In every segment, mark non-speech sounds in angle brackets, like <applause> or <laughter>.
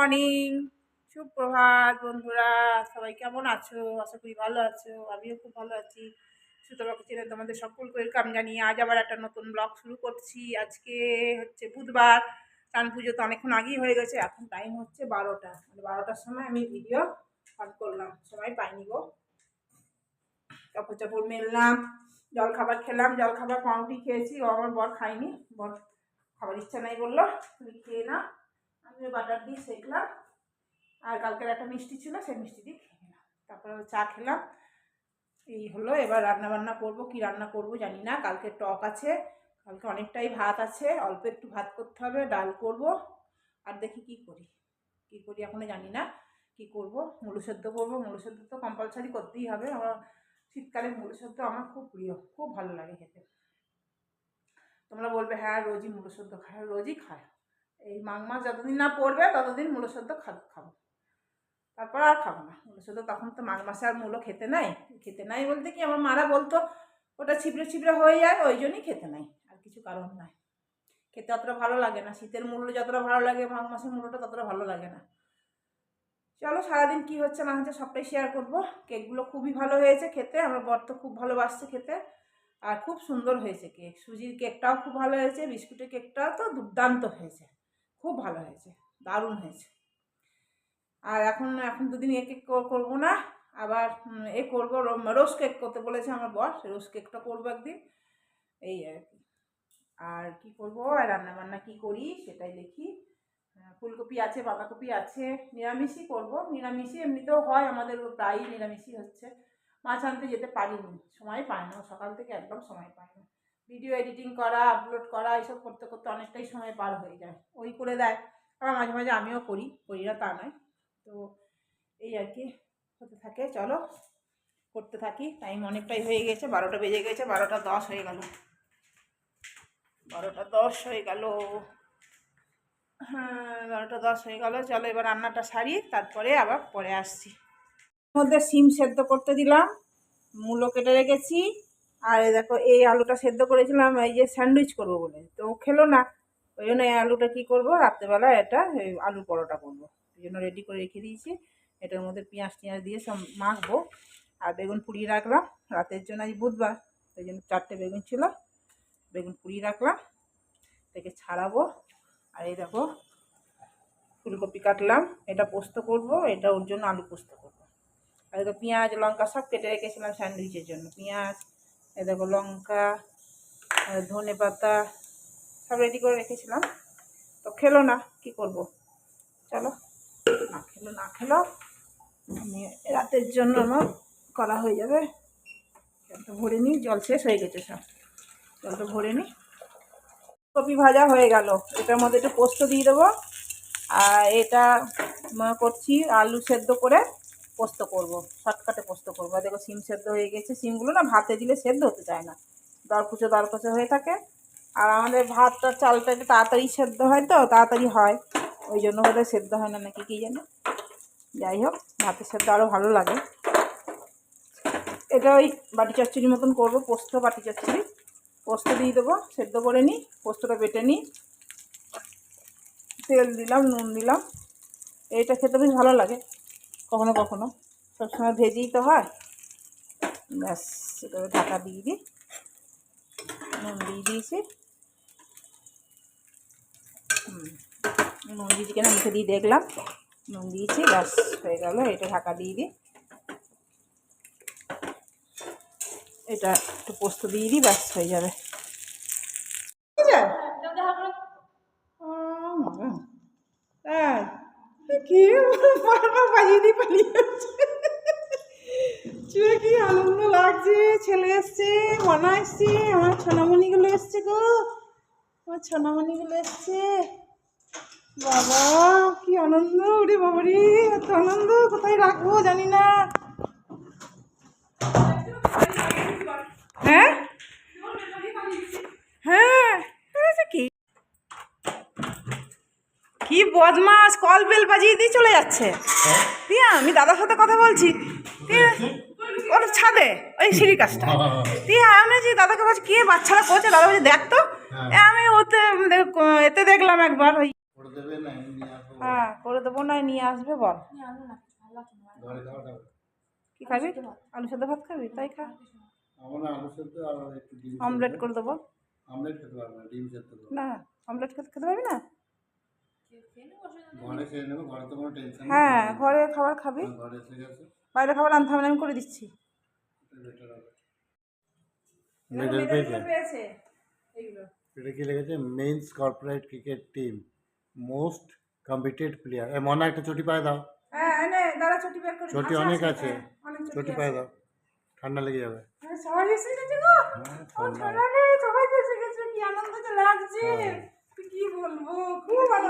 Morning সুপ্রভাত বন্ধুরা, সবাই কেমন আছো? আশা করি ভালো আছো। আমিও খুব ভালো আছি। সুতরাং চ্যানেল তোমাদের সকলকে ওয়েলকাম জানিয়ে আজ আবার একটা নতুন ব্লগ শুরু করছি। আজকে হচ্ছে বুধবার। চান পুজো তো অনেকক্ষণ আগেই হয়ে গেছে। এখন টাইম হচ্ছে বারোটা। মানে বারোটার সময় আমি ভিডিও অন করলাম। সময় পাইনি গো। কাপড় চাপড় মেললাম জল খাবার খেলাম। জল খাবার পাউরুটি খেয়েছি। ও আমার বর খাইনি বর খাবার ইচ্ছা নাই বলল। তুমি খেয়ে না আমিও বাটার দিয়ে সেকলাম। আর কালকের একটা মিষ্টি ছিল, সেই মিষ্টি দিয়ে খেয়ে নিলাম। তারপরে চা খেলাম। এই হলো, এবার রান্না বান্না করব, কি রান্না করব জানি না। কালকে টক আছে, কালকে অনেকটাই ভাত আছে, অল্প একটু ভাত করতে হবে, ডাল করব। আর দেখি কি করি কি করি এখনও জানি না, কি করব। মুলো সেদ্ধ করব মুলো সেদ্ধ তো কম্পালসারি করতেই হবে। আমার শীতকালে মুলো সেদ্ধ আমার খুব প্রিয়, খুব ভালো লাগে খেতে। তোমরা বলবে হ্যাঁ রোজই মুলো সেদ্ধ খায়, রোজই খায়। এই মাঘ মাস যতদিন না পড়বে, ততদিন মূলো সদ্য খা- খাব। তারপর আর খাব না। মূল সদ্য তখন তো মাঘ মাসে আর মূলো খেতে নাই। খেতে নাই বলতে কি আমার মারা বলতো, ওটা ছিপড়ে ছিপড়ে হয়ে যায়, ওই জন্যই খেতে নাই। আর কিছু কারণ নাই। খেতে অতটা ভালো লাগে না। শীতের মূল্য যতটা ভালো লাগে, মাঘ মাসের মূল্যটা ততটা ভালো লাগে না। চলো সারাদিন কি হচ্ছে না হচ্ছে সবটাই শেয়ার করব। কেকগুলো খুবই ভালো হয়েছে খেতে। আমার বর তো খুব ভালোবাসছে খেতে। আর খুব সুন্দর হয়েছে কেক। সুজির কেকটাও খুব ভালো হয়েছে, বিস্কুটের কেকটাও তো দুর্দান্ত হয়েছে। খুব ভালো হয়েছে, দারুণ হয়েছে। আর এখন এখন দুদিন এ কেক কর- করব না, আবার এ করব রোজ কেক করতে বলেছে আমার বস রোজ কেকটা করব একদিন, এই আর কি। আর কি করব, আর রান্না বান্না কি করি সেটাই দেখি। ফুলকপি আছে, বাঁধাকপি আছে, নিরামিষই করব, নিরামিষই এমনিতেও হয়, আমাদের প্রায়ই নিরামিষই হচ্ছে। মাছ আনতে যেতে পারিনি, সময় পায় না, সকাল থেকে একদম সময় পায় না। ভিডিও এডিটিং করা আপলোড করা, এসব করতে করতে অনেকটাই সময় পার হয়ে যায়। ওই করে দেয়। আবার মাঝে মাঝে আমিও করি করি না তা নয়। তো এই আর কি, হতে থাকে। চলো, করতে থাকি। টাইম অনেকটাই হয়ে গেছে, বারোটা বেজে গেছে, বারোটা দশ হয়ে গেল। বারোটা দশ হয়ে গেল। হ্যাঁ বারোটা দশ হয়ে গেল। চলো এবার রান্নাটা সারি, তারপরে আবার পরে আসছি। মধ্যে সিম সেদ্ধ করতে দিলাম। মূলো কেটে রেখেছি। আর দেখো, এই আলুটা সেদ্ধ করেছিলাম, এই যে স্যান্ডউইচ করব বলে। তো খেলো না, ওই জন্য এই আলুটা কী করব, রাত্রেবেলা এটা আলু পরোটা করব। ওই জন্য রেডি করে রেখে দিয়েছি। এটার মধ্যে পেঁয়াজ টিয়াজ দিয়ে সব মাখবো। আর বেগুন পুড়িয়ে রাখলাম। রাতের জন্য আজ বুধবার, ওই জন্য চারটে বেগুন ছিল, বেগুন পুড়িয়ে রাখলাম থেকে ছাড়াবো। আর এই দেখো, ফুলকপি কাটলাম, এটা পোস্ত করব, এটা ওর জন্য আলু পোস্ত করব। আর দেখো, পেঁয়াজ, লঙ্কা সব কেটে রেখেছিলাম স্যান্ডউইচের জন্য। পেঁয়াজ এই দেখো লঙ্কা ধনে পাতা, সব রেডি করে রেখেছিলাম। তো খেলো না, কি করব? চলো, না খেলো না খেলো, আমি রাতের জন্য আমার করা হয়ে যাবে। জলটা ভরে নিই, জল শেষ হয়ে গেছে সব। জলটা ভরে নিই। কপি ভাজা হয়ে গেল। এটার মধ্যে একটু পোস্ত দিয়ে দেবো। আর এটা করছি আলু সেদ্ধ করে। পোস্ত করব, শর্টকাটে পোস্ত করব। দেখো সিম সেদ্ধ হয়ে গেছে। সিমগুলো না ভাতে দিলে সেদ্ধ হতে চায় না। দরকুচো দরকুচো হয়ে থাকে। আর আমাদের ভাতটা, চালটা একটু তাড়াতাড়ি সেদ্ধ হয় তো, তাড়াতাড়ি হয়। ওই জন্য বোধহয় সেদ্ধ হয় না নাকি কী জানো। যাই হোক, ভাতের সেদ্ধ আরও ভালো লাগে। এটা ওই বাটি চচ্চড়ির মতন করব, পোস্ত, বাটি চচ্চড়ি। পোস্ত দিয়ে দেবো, সেদ্ধ করে নিই, পোস্তটা বেটে নিই। তেল দিলাম, নুন দিলাম। এইটা খেতে বেশ ভালো লাগে। কখনো কখনো। সবসময় ভেজেই তো হয়। ব্যাস সেটা ঢাকা দিয়ে দিই। নুন দিয়ে দিয়েছি। নুন দিয়েছি কেন মুখে দিয়ে দেখলাম। নুন দিয়েছি, ব্যাস, হয়ে গেল। এটা ঢাকা দিয়ে দিই। এটা একটু পোস্ত দিয়ে দিই, ব্যাস, হয়ে যাবে ঠিক আছে ও মা। তাই? কি দিয়ে পালিয়ে কি আনন্দ লাগছে? ছেলে এসছে, মনা এসছে, আমার সোনামণিগুলো এসছে গো। আমার সোনামণিগুলো এসছে। বাবা, কি আনন্দ ওরে বাবারি এত আনন্দ, কোথায় রাখব জানি না। হ্যাঁ হয়েছে কি কি বদমাস কল বেল বাজিয়ে দিয়ে চলে যাচ্ছে। দিয়া আমি দাদার সাথে কথা বলছি। দিয়ে ওর ছাদে ওই সিঁড়ি কাজটা দিয়ে আমি যে দাদাকে বলছি কে বাচ্চারা করছে দাদা বলছে দেখ তো। আমি ওতে দেখ- এতে দেখলাম একবার ওই করে দেবে না এমনি আসব। হ্যাঁ করে দেবো না নিয়ে আসবে বল। কি খাবি? আলু সেদ্ধ ভাত। খাবি? তাই খা। আমরা আলু সেদ্ধ আর একটু ডিম সেদ্ধ। অমলেট করে দেবো। অমলেট খেতে পারব না ডিম না অমলেট খেতে খেতে পারবি না? হ্যাঁ ঘরে খাবার খাবি। ঘরে বাইরে খাবার আনতে হবে না, আমি করে দিচ্ছি। মেডেল পেয়েছে? এটা কি লেগেছে? Men's corporate cricket team most competed player এ মনে একটা চটি পায়ে দাও। হ্যাঁ বের করি। চটি অনেক আছে হ্যাঁ, চটি পায়ে দাও। ঠান্ডা লেগে যাবে। হ্যাঁ, সবাই এসে গেছে গো। হ্যাঁ, ও ঠান্ডা। ছোড়া রে, সবাই এসে গেছে কি আনন্দ যে লাগছে। হ্যাঁ। তুই কি বলব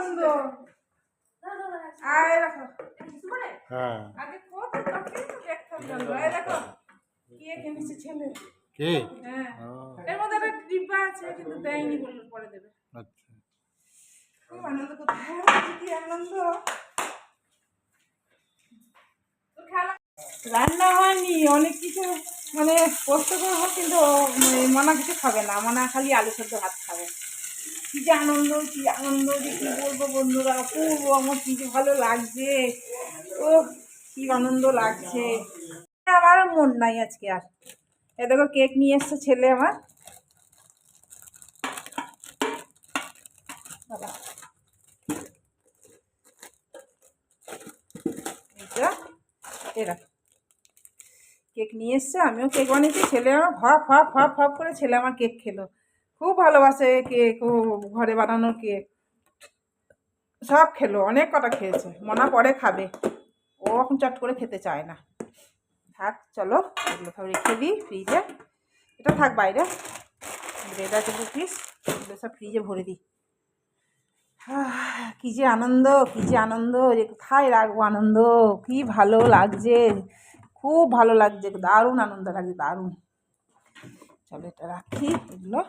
দেখো। হ্যাঁ। আগে কত তাকে তো দেখতাম জানো আয় দেখো কে কিনেছে ছেলে? কে? হ্যাঁ। এর মধ্যে একটা ডিব্বা আছে কিন্তু দেয়নি বলল পরে দেবে। আচ্ছা। খুব আনন্দ কোথায় কি আনন্দ? তো খেলা রান্না হয়নি অনেক কিছু মানে কষ্ট করব কিন্তু মানে মনা কিছু খাবে না। মনা খালি আলু সেদ্ধ ভাত খাবে। কি যে আনন্দ, কি আনন্দ যে কি বলব বন্ধুরা? অপূর্ব আমার কি যে ভালো লাগছে। ও কি আনন্দ লাগছে। আমার মন নাই আজকে আর। এ দেখো, কেক নিয়ে এসছে ছেলে আমার। কেক নিয়ে এসছে, আমিও কেক বানিয়েছি, ছেলে আমার ভাপ ভাপ ভাপ ভাপ করে ছেলে আমার কেক খেলো। খুব ভালোবাসে কেক ও ঘরে বানানোর কেক। সব খেলো, অনেক কটা খেয়েছে। মনা পরে খাবে। ও এখন চট করে খেতে চায় না। থাক, চলো, এগুলো সব রেখে দিই ফ্রিজে। এটা থাক বাইরে। ব্রেড আছে পিস এগুলো সব ফ্রিজে ভরে দিই। কি যে আনন্দ, কি যে আনন্দ যে কোথায় রাখব আনন্দ, কি ভালো লাগছে। খুব ভালো লাগছে, দারুণ আনন্দ লাগছে, দারুণ। চলো এটা রাখি, এগুলো।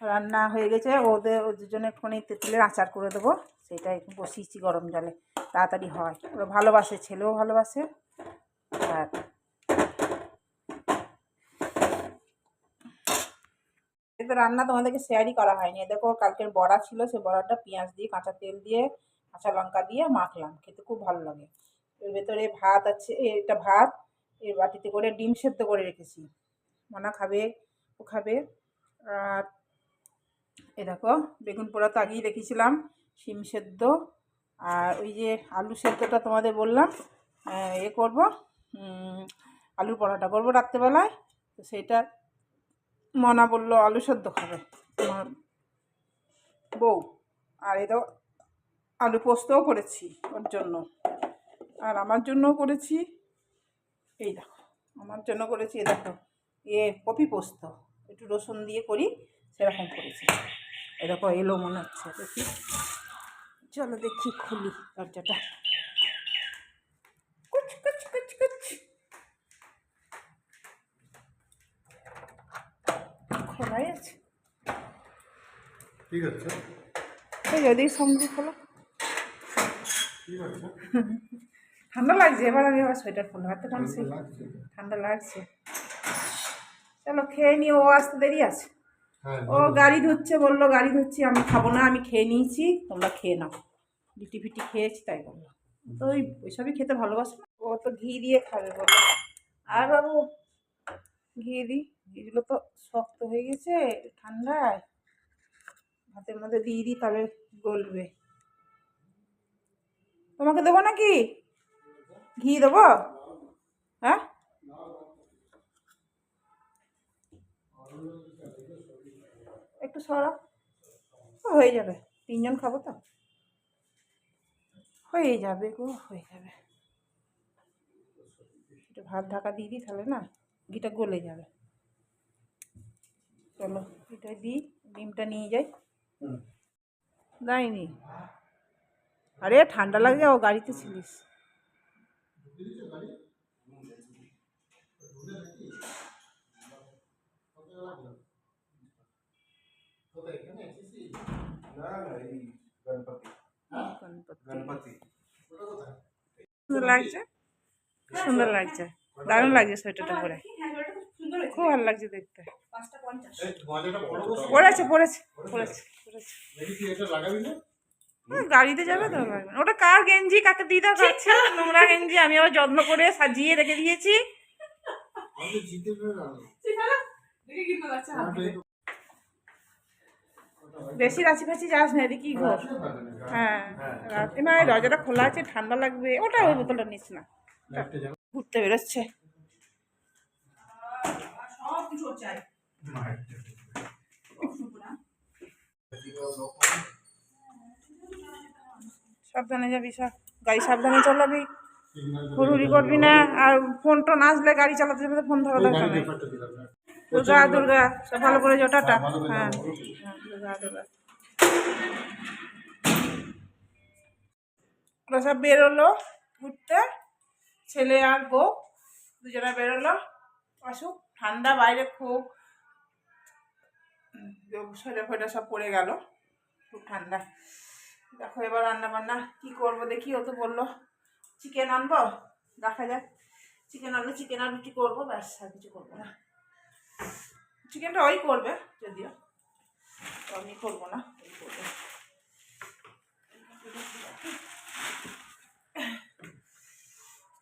রান্না হয়ে গেছে। ওদের ওদের জন্য একটুখানি তেঁতুলের আচার করে দেবো। সেটা একটু বসিয়েছি গরম জলে। তাড়াতাড়ি হয়। ওরা ভালোবাসে, ছেলেও ভালোবাসে। আর কিন্তু রান্না তোমাদেরকে শেয়ারই করা হয়নি। দেখো, কালকের বড়া ছিল সেই বড়াটা পেঁয়াজ দিয়ে, কাঁচা তেল দিয়ে, কাঁচা লঙ্কা দিয়ে মাখলাম। খেতে খুব ভালো লাগে। এর ভেতরে ভাত আছে এটা ভাত, এর বাটিতে করে ডিম সেদ্ধ করে রেখেছি। মনা খাবে, ও খাবে। আর এ দেখো, বেগুন পোড়া তো আগেই রেখেছিলাম, শিম সেদ্ধ, আর ওই যে আলু সেদ্ধটা তোমাদের বললাম এ করব আলুর পরোটা করব রাত্রেবেলায়, তো সেটা মনা বলল আলু সেদ্ধ খাবে আমার বউ, আর এটা আলু পোস্তও করেছি ওর জন্য, আর আমার জন্যও করেছি, এই দেখো, আমার জন্য করেছি, এ দেখো, এ কপি পোস্ত, একটু রসুন দিয়ে করি, সেরকম করেছি। এ দেখো এলো মনে হচ্ছে দেখি। চলো দেখি খুলি দরজাটা। কুচ কুচ কুচ কুচ। খোলাই আছে? ঠিক আছে। এই যদি সমুদ্র খোলা ঠান্ডা লাগছে? এবার আমি আবার সোয়েটার পরলাম এত ঠান্ডা লাগছে। চলো খেয়ে নি ও আসতে দেরি আছে। ও গাড়ি ধরছে বলল গাড়ি ধরছি আমি খাব না আমি খেয়ে নিয়েছি তোমরা খেয়ে নাও। লিটি ফিটি খেয়েছি তাই বলল। তো ওই ওইসবই খেতে ভালোবাসে। ও তো ঘি দিয়ে খাবে বলল। আর বাবু ঘি দিই। ঘিগুলো তো শক্ত হয়ে গেছে ঠান্ডায়। ভাতের মধ্যে দিয়ে দিই তাহলে গলবে। তোমাকে দেবো নাকি? ঘি দেবো? হ্যাঁ? একটু সরা হয়ে যাবে। তিনজন খাব তো? হয়ে যাবে গো হয়ে যাবে। একটু ভাত ঢাকা দিয়ে দিই তাহলে না ঘিটা গলে যাবে। চলো এটা দিই ডিমটা নিয়ে যাই। যাইনি। আরে ঠান্ডা লাগছে ও গাড়িতে ছিলিস। সুন্দর লাগছে সুন্দর লাগছে দারুণ লাগছে সোয়েটারটা পরে খুব ভালো লাগছে দেখতে পড়েছে পড়েছে পড়েছে পড়েছে দেখি কি এটা লাগাবি না ওই গাড়িতে যাবে তো ওটা কার গেঞ্জি কাকে দিয়ে দাও নোংরা গেঞ্জি আমি আবার যত্ন করে সাজিয়ে রেখে দিয়েছি বেশি রাঁচি ফাঁচি যাস না এদিকে ঘর। হ্যাঁ রাতে না এই দরজাটা খোলা আছে ঠান্ডা লাগবে। ওটা ওই বোতলটা নিস না। ঘুরতে বেরোচ্ছে। সাবধানে যাবি সব গাড়ি সাবধানে চালাবি। হুড়ুড়ি করবি না। আর ফোন টোন আসলে গাড়ি চালাতে যাবে ফোন ধরা দরকার নেই। দুর্গা দুর্গা সব ভালো করে যাও টাটা। হ্যাঁ হ্যাঁ, দুর্গা দুর্গা। ওরা সব বেরোলো ঘুরতে ছেলে আর বউ দুজনে বেরোলো। অসুখ ঠান্ডা বাইরে খুব। সোয়েটার ফোয়েটার সব পড়ে গেল খুব ঠান্ডা। দেখো এবার রান্না বান্না কী করব দেখি ও তো বলল চিকেন আনব? দেখা যাক চিকেন আনলে চিকেন আর রুটি করব? ব্যাস আর কিছু করব না। চিকেনটা ওই করবে, যদিও। আমি করব না, ওই করবে।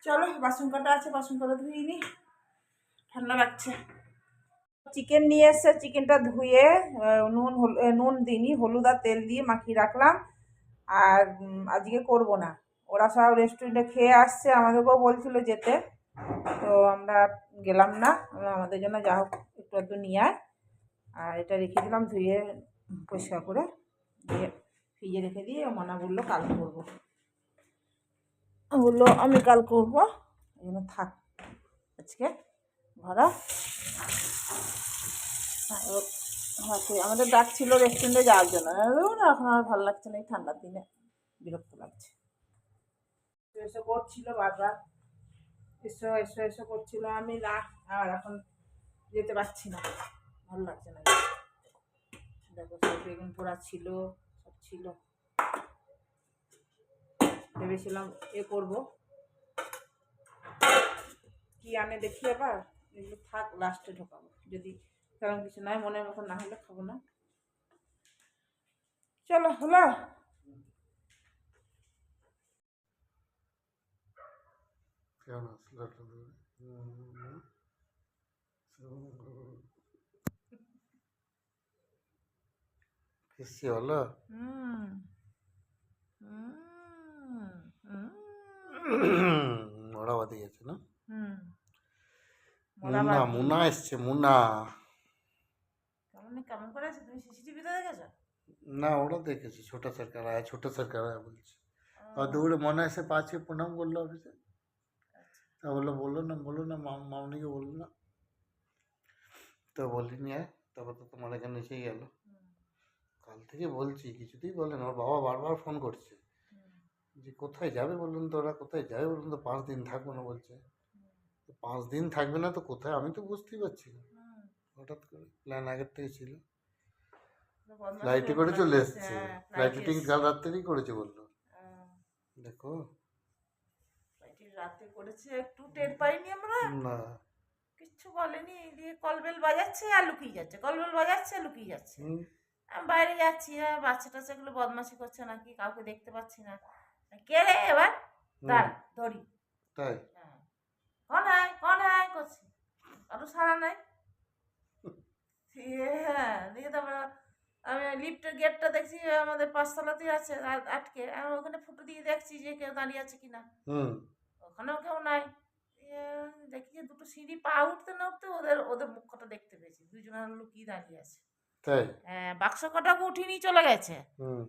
চলো বাসন কাটা আছে বাসন কাটা ধুয়ে নি। ঠান্ডা লাগছে। চিকেন নিয়ে এসে চিকেনটা ধুয়ে নুন নুন দিইনি, হলুদ আর তেল দিয়ে মাখিয়ে রাখলাম। আর আজকে করব না। ওরা সব রেস্টুরেন্টে খেয়ে আসছে, আমাদেরকেও বলছিল যেতে। তো আমরা গেলাম না আমাদের জন্য যা হোক একটু একটু নিয়ে আয়। আর এটা রেখে দিলাম, ধুয়ে পরিষ্কার করে দিয়ে ফ্রিজে রেখে দিয়ে মানা বলল কাল করব। বলল, আমি কাল করব। এই জন্য থাক আজকে ভরা আমাদের ডাক ছিল রেস্টুরেন্টে যাওয়ার জন্য। এখন আর ভালো লাগছে না, এই ঠান্ডার দিনে বিরক্ত লাগছে। করছিল বারবার। এসো এসো এসো করছিল। আমি না আর এখন যেতে পারছি না। ভালো লাগছে না। দেখো, সব বেগুন পোড়া ছিল, সব ছিল। ভেবেছিলাম এ করব। কি আনে দেখি এবার এগুলো থাক লাস্টে ঢোকাবো। যদি তেমন কিছু নাই, মনের মতো না হলে খাব না। চলো, হলো। হলো হুম ওরা বাদে গেছে না মুনা মুনা এসছে মুনা কেমন কেমন করে আছে তুমি সিসিটিভিতে দেখেছ না ওরা দেখেছে ছোটা সরকার আয়া ছোটা সরকার আয়া বলছে আর দৌড়ে মনে এসে পাঁচে প্রণাম করল অফিসে তা বলল বলল না বলল না মাম- মামনিকে বলল না। তো বলিনি আয় তারপর তো তোমার এখানে এসেই গেল। কাল থেকে বলছি কিছুতেই বলেন ওর বাবা বারবার ফোন করছে। যে কোথায় যাবে বলুন তো ওরা কোথায় যাবে বলুন তো পাঁচ দিন থাকব না বলছে। তো পাঁচ দিন থাকবে না তো কোথায়? আমি তো বুঝতেই পারছি না। হঠাৎ করে প্ল্যান আগের থেকে ছিল। ফ্লাইটে করে চলে এসছে। ফ্লাইটে টিকিট কাল রাত্রেই করেছে বলল। দেখো। ফ্লাইটে রাতে করেছে একটু টের পাইনি আমরা। না। কিচ্ছু বলেনি দিয়ে কলবেল বাজাচ্ছে আর লুকিয়ে যাচ্ছে কলবেল বাজাচ্ছে আর লুকিয়ে যাচ্ছে। আমি বাইরে যাচ্ছি হ্যাঁ বাচ্চা টাচ্চাগুলো বদমাশি করছে নাকি কাউকে দেখতে পাচ্ছি না। কে রে এবার? দাঁড় ধরি। তাই? হ্যাঁ। কন আয় কন আয় করছি। কারও সারা নাই। হ্যাঁ দিয়ে তারপরে আমি লিফটের গেটটা দেখছি আমাদের পাঁচতলাতেই আছে আটকে। আমি ওখানে ফুটো দিয়ে দেখছি যে কেউ দাঁড়িয়ে আছে কিনা। হুম। ওখানেও কেউ নাই। দিয়ে দেখি যে দুটো সিঁড়ি পা উঠতে না উঠতে ওদের ওদের মুখটা দেখতে পেয়েছি। দুজনের লুকিয়ে দাঁড়িয়ে আছে। তাই? হ্যাঁ বাক্স কটাকে উঠিয়ে নিয়ে চলে গেছে। হুম।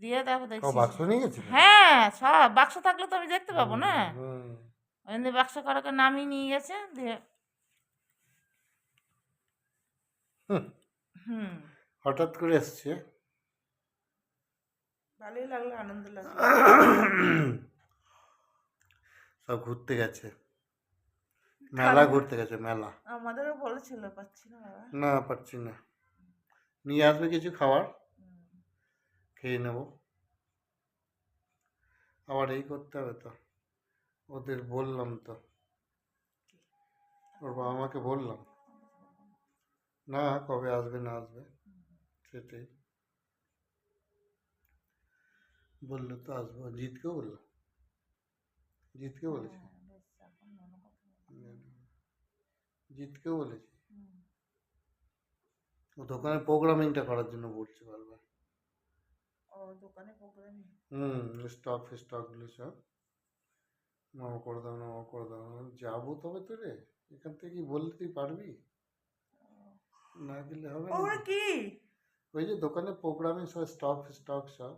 দিয়ে দেখো ও দেখছি বাক্স নিয়ে গেছিল হ্যাঁ সব বাক্স থাকলে তো আমি দেখতে পাবো না। হুম, ওই জন্য বাক্স কটাকে নামিয়ে নিয়ে গেছে দিয়ে হুম, হুম। হঠাৎ করে এসছে। ভালোই লাগল আনন্দ লাগল। <coughs> সব ঘুরতে গেছে। মেলা ঘুরতে গেছে মেলা। আমাদেরও বলেছিল পাচ্ছি না না পারছি না। নিয়ে আসবে কিছু খাবার? খেয়ে নেব। আবার এই করতে হবে তো। ওদের বললাম তো। ওর বাবা মাকে বললাম। না কবে আসবে না আসবে। সেটাই। বলল তো আসব। জিতকেও বলল বলেছে হ্যাঁ, বেশ, এখন মনে কথা বলো। জিতকেও বলেছে? ও দোকানে প্রোগ্রামিংটা করার জন্য বলছে বারবার। ও দোকানে প্রোগ্রাম হুম স্টক ফিস্টকগুলো সব। মামা করে দাও না মামা করে দাও। না যাব তবে তো রে এখান থেকে কি বললে তুই পারবি? না দিলে হবে না। ওগুলো কি? ওই যে দোকানে প্রোগ্রামিং সব স্টক স্টক সব।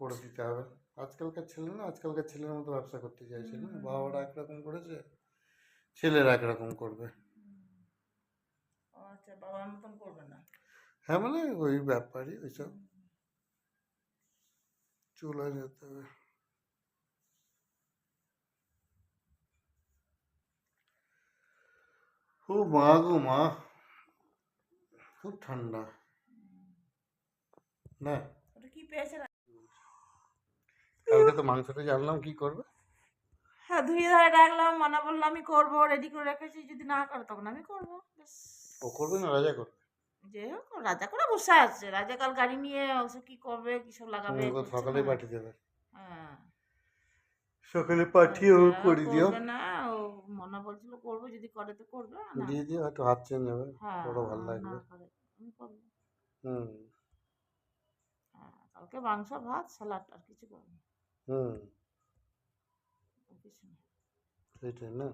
করে দিতে হবে। আজকালকার ছেলে না আজকালকার ছেলের মতো ব্যবসা করতে চাইছে না। বাবারা একরকম করেছে ছেলেরা একরকম করবে। আচ্ছা বাবার মতন করবে না? হ্যাঁ মানে ওই ব্যাপারই ওইসব চলে যেতে হবে। ও মা গো মা খুব ঠান্ডা। না। ওটা কি পেয়েছে না কালকে তো মাংসটা জানলাম কি করবে? হ্যাঁ ধুয়ে ধরে রাখলাম মানা বলল আমি করব রেডি করে রেখেছি যদি না করে তখন আমি করব। ও করবে না রাজা করবে? যে রাজা করে বসে আছে রাজা কাল গাড়ি নিয়ে ওসব কি করবে কি সব লাগাবে না। পাঠিয়ে দেবে। হ্যাঁ। সকালে পাঠিয়ে ও করে দিও। না ও মনা বলছিল করব যদি করে তো করবে না। দিয়ে দিও একটু হাত চেঞ্জ হবে হ্যাঁ বড় ভালো লাগবে। হুম। হ্যাঁ কালকে মাংস ভাত স্যালাড আর কিছু করব হুম। কিছু না।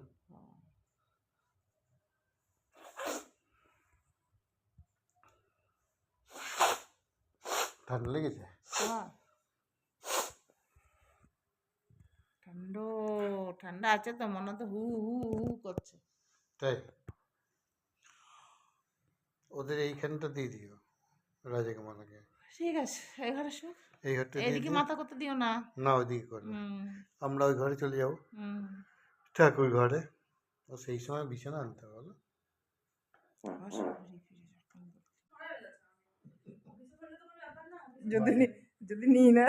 ঠান্ডা লেগেছে? হ্যাঁ। ঠান্ডা ঠান্ডা আছে তো মনে তো হু হু হু করছে। তাই? ওদের এইখানটা দিয়ে দিও রাজাকে মালাকে। ঠিক আছে এঘরে শো এই ঘরটা এদিকে মাথা করতে দিও না। না ওইদিকে করবে আমরা ওই ঘরে চলে যাব। ঠাকুর ঘরে। ও সেই সময় বিছানা আনতে হবে বলো। যদি যদি নিই না।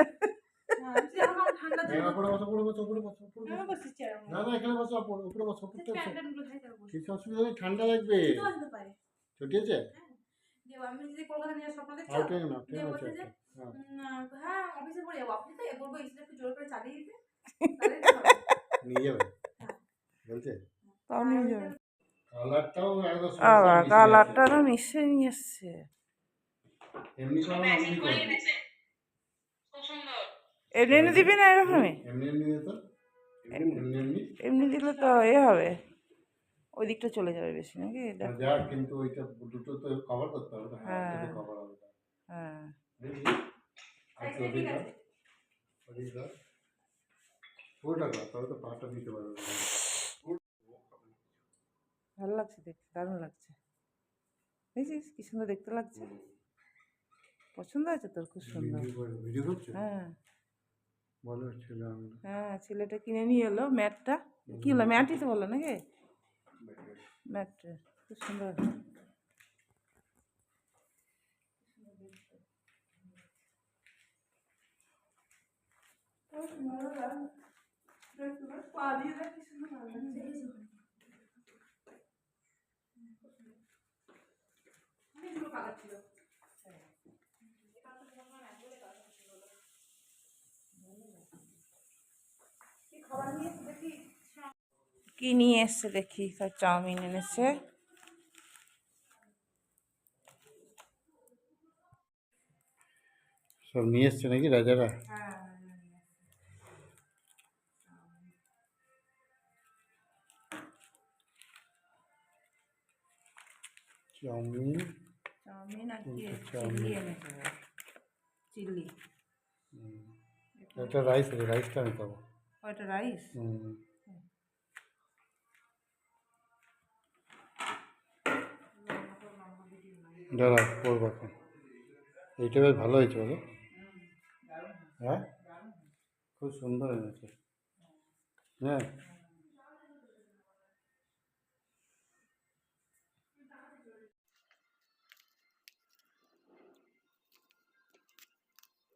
ঠান্ডা লাগবে। ঠিক আছে? আমি যদি কলকাতা নিয়ে স্বপ্ন দেখছ আর ট্রেন না ট্রেন দিয়ে আছে বলছে যে, হ্যাঁ। হ্যাঁ অফিসে পড়ে যাব। আপনি তো এ বলব এসে একটু জোর করে চালিয়ে দিতে। তাহলে তো হবে। নিয়ে যাবে বলছে? তাও নিয়ে যাবে কালারটাও একদম আবার কালারটা গেছে। তো মিশে নিয়ে এসছে এমনি এমনি এমনি দিবি না এরকমই? এমনি এমনি দে এমনি এমনি? এমনি দিলে তো এ হবে। ওই দিকটা চলে যাবে বেশি নাকি? দেখ। যা কিন্তু ওইটা দুটো তো কভার করতে হবে হ্যাঁ হ্যাঁ। কভার হবে। হ্যাঁ। আচ্ছা পুরোটা তো পাটা দিতে পারবে। ভালো লাগছে দেখতে দারুণ লাগছে। দেখছিস কি সুন্দর দেখতে লাগছে। পছন্দ হয়েছে তোর খুব সুন্দর। হ্যাঁ। বলো ছেলে হ্যাঁ ছেলেটা কিনে নিয়ে এলো ম্যাটটা। কি হলো ম্যাটই তো বলল নাকি? ম্যাটটা খুব সুন্দর। কালার ছিল কি নিয়ে এসছে দেখি তার চাউমিন এনেছে। সব নিয়ে এসছে নাকি রাজারা? চাউমিন। চাউমিন আর চাউমিন? এনেছে চিল্লি একটা রাইস রাইসটা আমি খাব। ওইটা রাইস হুম। দাঁড়া করব এখন। এইটা বেশ ভালো হয়েছে বলো। হ্যাঁ? খুব সুন্দর হয়েছে হ্যাঁ।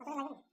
লাগেনি